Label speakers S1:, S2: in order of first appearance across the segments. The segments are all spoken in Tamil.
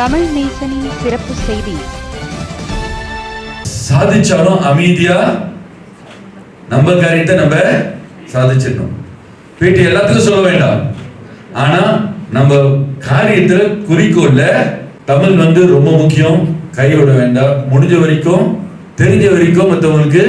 S1: தமிழ் நேசனின் சிறப்பு செய்தி.
S2: சாதிச்சாலும் அமைதியா? நம்ம காரியத்தை நம்ம சாதிச்சிடணும். வீட்டு எல்லாத்துக்கும் சொல்ல வேண்டாம். ஆனா நம்ம காரியத்துல குறிக்கோள்ல தமிழ் வந்து ரொம்ப முக்கியம். கைவிட வேண்டாம். முடிஞ்ச வரைக்கும் தெரிஞ்ச வரைக்கும் மற்றவங்களுக்கு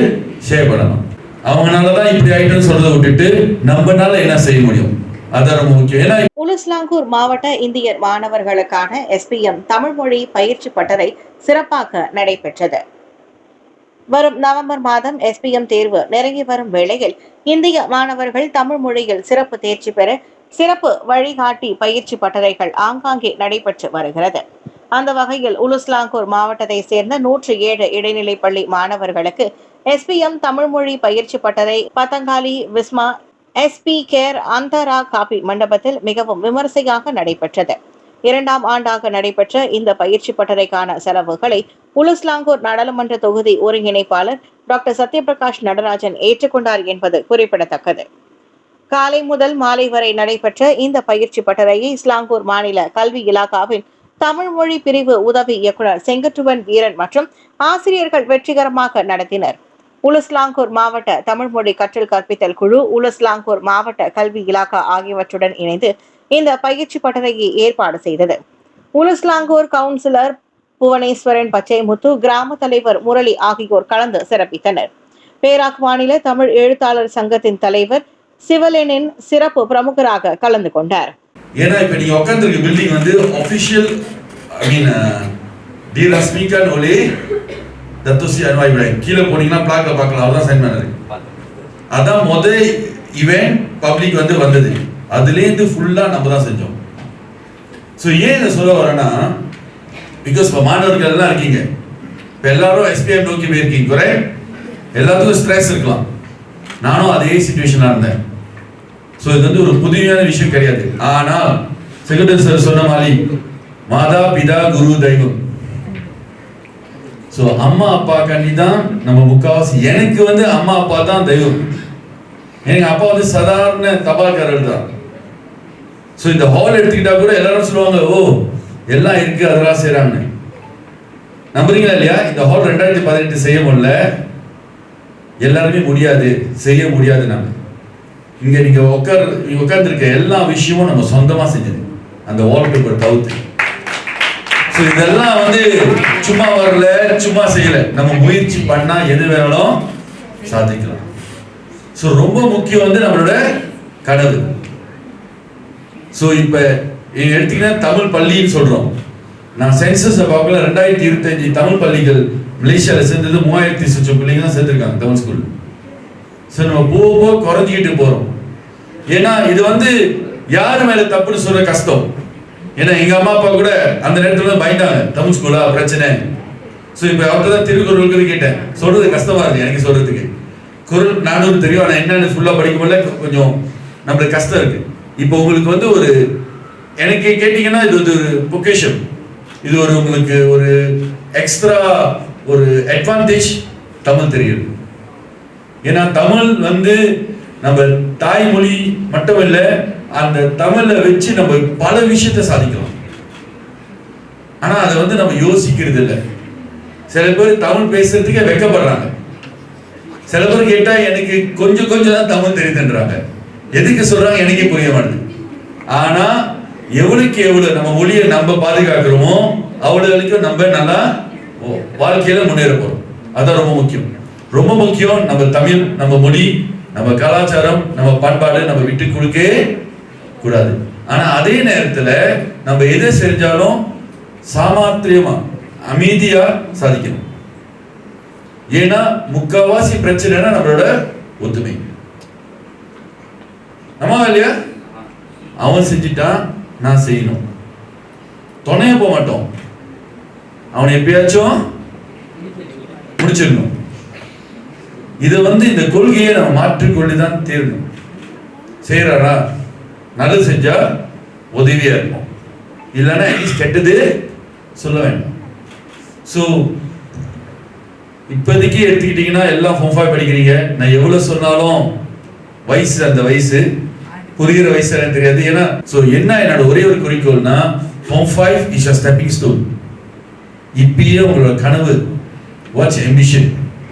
S2: ஷேர் பண்ணணும். அவங்கனால தான் இப்படி ஆயிட்டுன்னு சொல்றதை விட்டுட்டு நம்மனால என்ன செய்ய முடியும்? அதான் ரொம்ப முக்கியம். ஏன்னா
S3: உலுஸ்லாங்கூர் மாவட்ட இந்தியர் மாணவர்களுக்கான எஸ்பிஎம் தமிழ் மொழி பயிற்சி பட்டறை சிறப்பாக நடைபெற்றது. வரும் நவம்பர் மாதம் எஸ்பிஎம் தேர்வு நெருங்கி வரும் வேளையில் இந்திய மாணவர்கள் தமிழ் மொழியில் சிறப்பு தேர்ச்சி பெற சிறப்பு வழிகாட்டி பயிற்சி பட்டறைகள் ஆங்காங்கே நடைபெற்று வருகிறது. அந்த வகையில் உலுஸ்லாங்கூர் மாவட்டத்தை சேர்ந்த நூற்று ஏழு இடைநிலைப் பள்ளி மாணவர்களுக்கு எஸ்பிஎம் தமிழ்மொழி பயிற்சி பட்டறை Batang Kali Wisma SP care அந்தரா காபி மண்டபத்தில் மிகவும் விமர்சையாக நடைபெற்றது. இரண்டாம் ஆண்டாக நடைபெற்ற இந்த பயிற்சி பட்டறைக்கான செலவுகளை உலுஸ்லாங்கூர் நாடாளுமன்ற தொகுதி ஒருங்கிணைப்பாளர் டாக்டர் சத்யபிரகாஷ் நடராஜன் ஏற்றுக்கொண்டார் என்பது குறிப்பிடத்தக்கது. காலை முதல் மாலை வரை நடைபெற்ற இந்த பயிற்சி பட்டறையை இஸ்லாங்கூர் மாநில கல்வி இலாகாவின் தமிழ் மொழி பிரிவு உதவி இயக்குனர் செங்கட்டுவன் வீரன் மற்றும் ஆசிரியர்கள் வெற்றிகரமாக நடத்தினர். உலுஸ்லாங்கூர் மாவட்ட தமிழ் மொழி கற்றல் கற்பித்தல் குழு உலுஸ்லாங்கூர் மாவட்ட கல்வி இலாக்கா ஆகியவற்றுடன் இணைந்து இந்த பயிற்சி பட்டறையை ஏற்பாடு செய்தது. உலுஸ்லாங்கூர் கவுன்சிலர் புவனேஸ்வரன் பச்சைமுத்து கிராம தலைவர் முரளி ஆகியோர் கலந்து சிறப்பித்தனர். பேராக் மாநில தமிழ் எழுத்தாளர் சங்கத்தின் தலைவர் சிவலெனின் சிறப்பு பிரமுகராக கலந்து கொண்டார்.
S2: ஏன்னா இப்ப நீங்க உட்காந்துருக்க பில்டிங் வந்து ஐ மீன் தத்துசி அன்வாய் இப்ராஹிம் கீழே போனீங்கன்னா பிளாக்ல பார்க்கலாம். அவர் தான் சைன் பண்ணது. அதான் முதல் இவன் பப்ளிக் வந்து வந்தது. அதுலேருந்து ஃபுல்லாக நம்ம தான் செஞ்சோம். ஸோ ஏன் இதை சொல்ல வரேன்னா பிகாஸ் இப்போ மாணவர்கள் எல்லாம் இருக்கீங்க. இப்போ எல்லாரும் எஸ்பிஎம் நோக்கி போயிருக்கீங்க. குறை எல்லாத்துக்கும் ஸ்ட்ரெஸ் இருக்கலாம். நானும் அதே சுச்சுவேஷனாக இருந்தேன். ஸோ இது வந்து ஒரு புதுமையான விஷயம் கிடையாது. ஆனால் செக்ரட்டரி சார் சொன்ன மாதிரி மாதா பிதா குரு தெய்வம். ஸோ அம்மா அப்பா தான் நம்ம முக்காவாசி. எனக்கு வந்து அம்மா அப்பா தான் தெய்வம். எனக்கு அப்பா வந்து சாதாரண தபால்காரர் தான். ஸோ இந்த ஹால் எடுத்துக்கிட்டா கூட எல்லாரும் சொல்லுவாங்க ஓ எல்லாம் இருக்கு அதெல்லாம் செய்கிறாங்க நம்புறீங்களா இல்லையா? இந்த ஹால் ரெண்டாயிரத்தி பதினெட்டு செய்ய முடியல. எல்லாருமே முடியாது. செய்ய முடியாது நாங்க. இங்க நீங்க உட்கார் நீங்க உட்கார்ந்துருக்க எல்லா விஷயமும் நம்ம சொந்தமா செஞ்சது. அந்த வால்பேப்பர் தவிர்த்து ஸோ இதெல்லாம் வந்து சும்மா வரல சும்மா செய்யல. நம்ம முயற்சி பண்ணா எது வேணாலும் சாதிக்கலாம். ஸோ ரொம்ப முக்கியம் வந்து நம்மளோட கனவு. ஸோ இப்போ எடுத்தீங்கன்னா தமிழ் பள்ளின்னு சொல்றோம். நான் சென்சஸை பார்க்கல ரெண்டாயிரத்தி இருபத்தஞ்சு தமிழ் பள்ளிகள். மலேசியாவில் சேர்ந்தது மூவாயிரத்தி சொச்சம் பிள்ளைங்க தான் சேர்த்துருக்காங்க தமிழ் ஸ்கூல் ஸோ நம்ம போக போக குறைஞ்சிக்கிட்டு போகிறோம் ஏன்னா இது வந்து யார் மேல தப்புன்னு சொல்ற கஷ்டம். ஏன்னா எங்க அம்மா அப்பா கூட அந்த நேரத்துல பயந்தாங்க. தமிழ் ஸ்கூலா பிரச்சனை. ஸோ இப்போ அவர்கிட்ட தான் திருக்குறளுக்கு கேட்டேன். சொல்றது கஷ்டமா இருக்கு எனக்கு சொல்றதுக்கு. குரல் நானூறு தெரியும். ஆனால் என்னன்னு ஃபுல்லாக படிக்கும்போது கொஞ்சம் நம்மளுக்கு கஷ்டம் இருக்கு. இப்போ உங்களுக்கு வந்து ஒரு எனக்கு கேட்டிங்கன்னா இது வந்து ஒரு பொக்கேஷன் இது ஒரு உங்களுக்கு ஒரு எக்ஸ்ட்ரா ஒரு அட்வான்டேஜ் தமிழ் தெரியுது. ஏன்னா தமிழ் வந்து நம்ம தாய்மொழி மட்டும் இல்லை அந்த தமிழை வச்சு நம்ம பல விஷயத்தை சாதிக்கலாம். ஆனா அதை வந்து நம்ம யோசிக்கிறது இல்லை சில பேர் தமிழ் பேசுறதுக்கே வெக்கப்படுறாங்க. சில பேர் கேட்டா எனக்கு கொஞ்சம் கொஞ்சம் தான் தமிழ் தெரியுதுன்றாங்க. எதுக்கு சொல்றாங்க? எனக்கே புரிய மாட்டேது. ஆனா எவ்வளவுக்கு எவ்வளவு நம்ம மொழியை நம்ம பாதுகாக்கிறோமோ அவ்வளவுக்கு நம்ம நல்லா வாழ்க்கையில முன்னேற போறோம். அதான் ரொம்ப முக்கியம். ரொம்ப முக்கியம் நம்ம தமிழ் நம்ம மொழி நம்ம கலாச்சாரம் நம்ம பண்பாடு நம்ம விட்டு கொடுக்க கூடாது. ஆனா அதே நேரத்துல நம்ம எதை செஞ்சாலும் சாமாத்திரியமா அமைதியா சாதிக்கணும். ஏன்னா முக்காவாசி பிரச்சனைனா நம்மளோட ஒத்துமை. நம்ம இல்லையா? அவன் செஞ்சிட்டான் நான் செய்யணும். துணைய போக மாட்டோம். அவன் எப்பயாச்சும் முடிச்சிடணும். இதை வந்து இந்த கொள்கையை நம்ம மாற்றிக்கொள்ளிதான் தீரணும். செய்யறாரா நல்லது செஞ்சா உதவியா இருக்கும். இல்லைன்னா அட்லீஸ்ட் கெட்டது சொல்ல வேண்டாம். ஸோ இப்போதைக்கு எடுத்துக்கிட்டீங்கன்னா எல்லாம் ஃபோன் ஃபைவ் படிக்கிறீங்க. நான் எவ்வளோ சொன்னாலும் வயசு அந்த வயசு புரிகிற வயசு எனக்கு தெரியாது. ஏன்னா ஸோ என்ன என்னோட ஒரே ஒரு குறிக்கோள்னா form five is a stepping stone இப்பயே உங்களோட கனவு what's ambition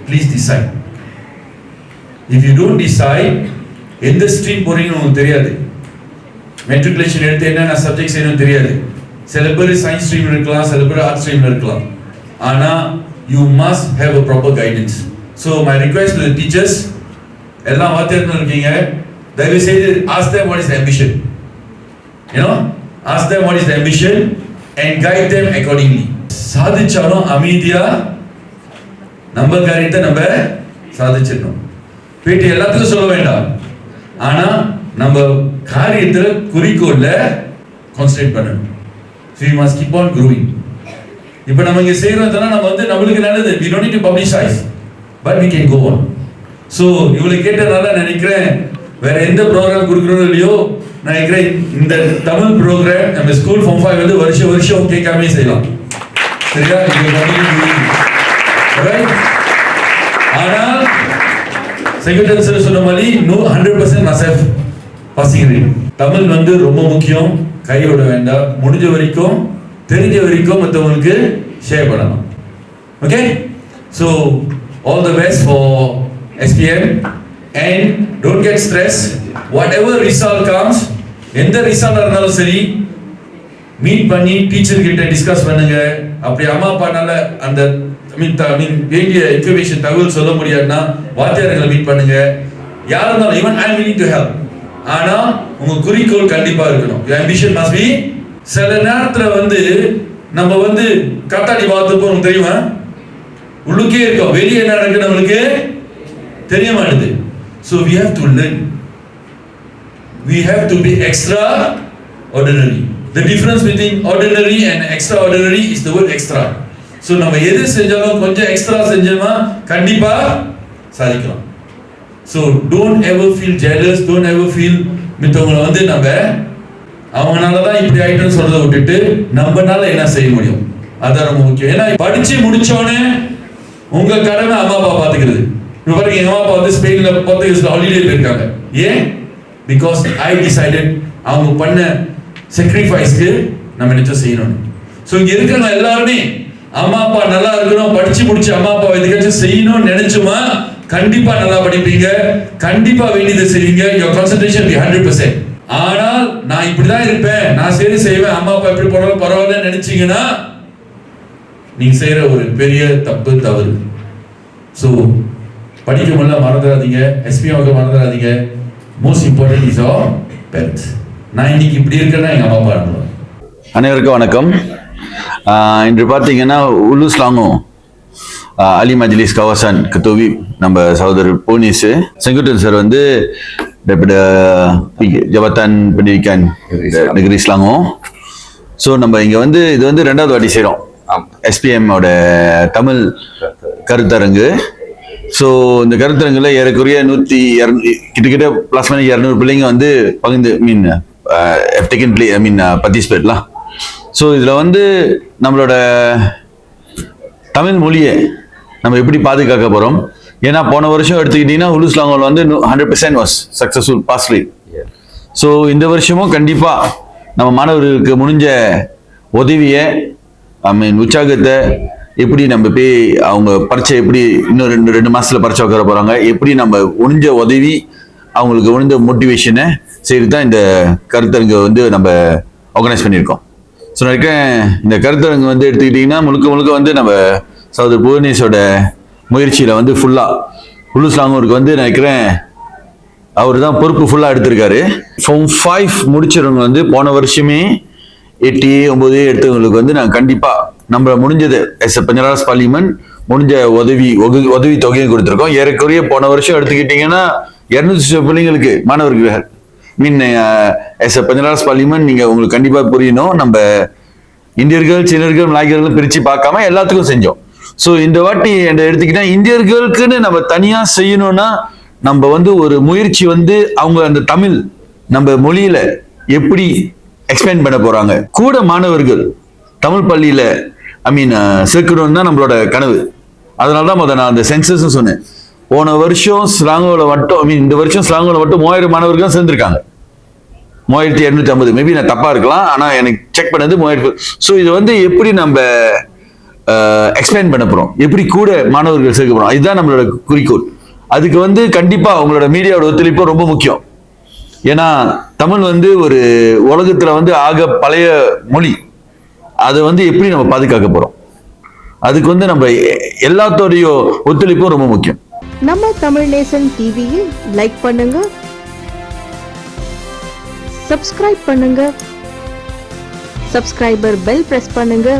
S2: please decide if you don't decide எந்த ஸ்ட்ரீம் போறீங்கன்னு உங்களுக்கு தெரியாது. மெட்ரிகுலேஷன் எடுத்து என்னென்ன சப்ஜெக்ட்ஸ் செய்யணும் தெரியாது. சில பேர் சயின்ஸ் ஸ்ட்ரீம் இருக்கலாம் சில பேர் ஆர்ட் ஸ்ட்ரீம் இருக்கலாம். ஆனால் you must have a proper guidance so my request to teachers எல்லாம் வாத்தியார்கள் இருக்கீங்க தயவு செய்து ask them what is the ambition. You know ask them what is the ambition and சாதிச்சாலும் அமைதியா நம்ம காரியத்தை நம்ம சாதிச்சிடணும். போயிட்டு எல்லாத்துக்கும் சொல்ல வேண்டாம். ஆனா நம்ம காரியத்தில் குறிக்கோள்ல கான்சன்ட்ரேட் பண்ணணும். We must keep on growing இப்போ நம்ம இங்கே செய்கிறோம் நம்ம வந்து நம்மளுக்கு நல்லது. We don't to publish publicize but we can go on so இவளை கேட்டனால நினைக்கிறேன். வேற எந்த ப்ரோக்ராம் கொடுக்குறோம் இல்லையோ நான் நினைக்கிறேன் இந்த தமிழ் ப்ரோக்ராம் நம்ம ஸ்கூல் ஃபார்ம் ஃபைவ் வந்து வருஷம் வருஷம் கேட்காம செய்யலாம். சரியா? ஆனால் செக்ரட்டரி சார் சொன்ன மாதிரி நூ ஹண்ட்ரட் பர்சன்ட் மசப் பசிக்கிறேன் தமிழ் வந்து ரொம்ப முக்கியம். கையோட வேண்டாம். முடிஞ்ச வரைக்கும் தெரிஞ்ச வரைக்கும் மற்றவங்களுக்கு ஷேர் பண்ணணும். Okay so all the best for SPM and don't get stress whatever result comes எந்த ரிசால்ட்டாக இருந்தாலும் சரி மீட் பண்ணி டீச்சர் கிட்ட டிஸ்கஸ் பண்ணுங்க. அப்படி அம்மா அப்பானால அந்த ஐ மீன் ஐ மீன் வேண்டிய இன்ஃபர்மேஷன் தகவல் சொல்ல முடியாதுன்னா வாத்தியார்களை மீட் பண்ணுங்க. யார் இருந்தாலும் even I meaning to help ஆனா உங்க குறிக்கோள் கண்டிப்பா இருக்கணும். Your ambition must சில நேரத்துல வந்து நம்ம வந்து காத்தாடி பார்த்துப்போம் உங்களுக்கு தெரியுமா? உள்ளுக்கே இருக்கோம். வெளியே என்ன நடக்குது நம்மளுக்கு? தெரிய மாட்டுது. So we have to learn. We have to be extraordinary. The difference between ordinary and extraordinary is the word extra. So நம்ம எது செஞ்சாலும் கொஞ்சம் எக்ஸ்ட்ரா செஞ்சோமா கண்டிப்பா சாதிக்கலாம். So don't ever feel jealous don't ever feel மித்தவங்களை வந்து நம்ம அவங்களால தான் இப்படி ஆயிட்டோம்னு சொல்றதை விட்டுட்டு நம்மனால என்ன செய்ய முடியும்? அதான் ரொம்ப முக்கியம். ஏன்னா படிச்சு முடிச்சோடனே உங்க கடமை அம்மா அப்பா பாத்துக்கிறது. இப்ப பாருங்க எங்க அம்மா அப்பா வந்து ஸ்பெயின்ல போர்த்துகீஸ்ல ஹாலிடே போயிருக்காங்க. ஏன்? பிகாஸ் ஐ டிசைடட் அவங்க பண்ண sacrifice-க்கு நம்ம நிச்சயம் செய்யணும். ஸோ இங்க இருக்கிறவங்க எல்லாருமே அம்மா அப்பா நல்லா இருக்கணும் படிச்சு முடிச்சு அம்மா அப்பா எதுக்காச்சும் செய்யணும்னு நினைச்சுமா? கண்டிப்பா நல்லா படிப்பீங்க. கண்டிப்பா வேண்டியதை செய்வீங்க. Your concentration be hundred percent ஆனால் நான் இப்படிதான் இருப்பேன். நான் சரி செய்வேன். அம்மா அப்பா எப்படி போனாலும் பரவாயில்லன்னு நினைச்சீங்கன்னா நீங்க செய்யற ஒரு பெரிய தப்பு தவறு. ஸோ படிக்க முடியல மறந்துடாதீங்க. எஸ்பிஎம்க்கு மறந்துடாதீங்க. Most important is our health நான் இன்னைக்கு இப்படி இருக்கேன்னா எங்க அம்மா அப்பா அனுப்புவேன்
S4: அனைவருக்கும் வணக்கம். இன்று பார்த்தீங்கன்னா உலுஸ் லாங்கோ அலி மஜ்லிஸ் கவாசான் கத்தோவி நம்ம சகோதரர் போனீஸ். செங்குட்டன் சார் வந்து daripada ஜபத்தான் pendidikan negeri Selangor ஸோ நம்ம இங்கே வந்து இது வந்து ரெண்டாவது வாட்டி செய்கிறோம் எஸ்பிஎம் ஓட தமிழ் கருத்தரங்கு. ஸோ இந்த கருத்தரங்குல ஏறக்குறைய நூற்றி கிட்டத்தட்ட ப்ளஸ் மணி இரநூறு பிள்ளைங்க வந்து பகிர்ந்து mean taken play I mean பார்ட்டிசிபேட்லாம் so இதில் வந்து நம்மளோட தமிழ் மொழியை நம்ம எப்படி பாதுகாக்க போகிறோம் ஏன்னா போன வருஷம் எடுத்துக்கிட்டிங்கன்னா உலுஸ் லாங்கோல் வந்து hundred percent was successful pass rate so இந்த வருஷமும் கண்டிப்பாக நம்ம மாணவர்களுக்கு முடிஞ்ச உதவியை ஐ மீன் உற்சாகத்தை எப்படி நம்ம போய் அவங்க பரீட்சை எப்படி இன்னும் ரெண்டு ரெண்டு மாசத்துல பரீட்சை வைக்கிற போறாங்க எப்படி நம்ம முடிஞ்ச உதவி அவங்களுக்கு முடிஞ்ச மோட்டிவேஷனை செய்து தான் இந்த கருத்தரங்கு வந்து நம்ம ஆர்கனைஸ் பண்ணியிருக்கோம். ஸோ நினைக்கிறேன் இந்த கருத்தரங்கு வந்து எடுத்துக்கிட்டிங்கன்னா முழுக்க முழுக்க வந்து நம்ம சகோதரர் புவனேஷோட முயற்சியில் வந்து ஃபுல்லாக உலுஸ்லாங்கூருக்கு வந்து நினைக்கிறேன் அவர் தான் பொறுப்பு ஃபுல்லாக எடுத்திருக்காரு. ஃபோம் ஃபைவ் முடிச்சவங்க வந்து போன வருஷமே எட்டு ஒன்பது எடுத்தவங்களுக்கு வந்து நாங்கள் கண்டிப்பாக நம்ம முடிஞ்சது. எஸ் பஞ்சராஸ் பார்லிமெண்ட் முடிஞ்ச உதவி உதவி தொகையும் கொடுத்துருக்கோம். ஏறக்குறைய போன வருஷம் எடுத்துக்கிட்டிங்கன்னா இரநூத்தி பிள்ளைங்களுக்கு மாணவர்கள் மீன் எஸ் பஞ்சராஸ் பார்லிமெண்ட் நீங்கள் உங்களுக்கு கண்டிப்பாக புரியணும். நம்ம இந்தியர்கள் சீனர்கள் நாயகர்களும் பிரித்து பார்க்காம எல்லாத்துக்கும் செஞ்சோம். ஸோ இந்த வாட்டி என்ன எடுத்துக்கிட்டா இந்தியர்களுக்குன்னு நம்ம தனியாக செய்யணும்னா நம்ம வந்து ஒரு முயற்சி வந்து அவங்க அந்த தமிழ் நம்ம மொழியில எப்படி எக்ஸ்பிளைன் பண்ண போறாங்க. கூட மாணவர்கள் தமிழ் பள்ளியில ஐ மீன் சேர்க்கணும்னு தான் நம்மளோட கனவு. அதனால தான் முதல்ல நான் அந்த சென்சஸ் சொன்னேன். போன வருஷம் ஸ்லாங்கோவில் மட்டும் ஐ மீன் இந்த வருஷம் ஸ்லாங்கோவில் மட்டும் மூவாயிரம் மாணவர்கள் தான் சேர்ந்திருக்காங்க.
S2: மூவாயிரத்தி இரநூத்தி ஐம்பது. மேபி நான் தப்பா இருக்கலாம் ஆனா எனக்கு செக் பண்ணது மூவாயிரத்தி ஸோ இது வந்து எப்படி நம்ம எக்ஸ்பிளைன் பண்ண போறோம். எப்படி கூட மாணவர்கள் சேர்க்க போறோம். இதுதான் நம்மளோட குறிக்கோள். அதுக்கு வந்து கண்டிப்பா உங்களோட மீடியாவோட ஒத்துழைப்பு ரொம்ப முக்கியம். ஏன்னா தமிழ் வந்து ஒரு உலகத்துல வந்து ஆக பழைய மொழி. அதை வந்து எப்படி நம்ம பாதுகாக்க போறோம்? அதுக்கு வந்து நம்ம எல்லாத்தோடைய ஒத்துழைப்பும் ரொம்ப முக்கியம்.
S5: நம்ம தமிழ் நேசன் டிவியை லைக் பண்ணுங்க. சப்ஸ்கிரைப் பண்ணுங்க. சப்ஸ்கிரைபர் பெல் பிரஸ் பண்ணுங்க.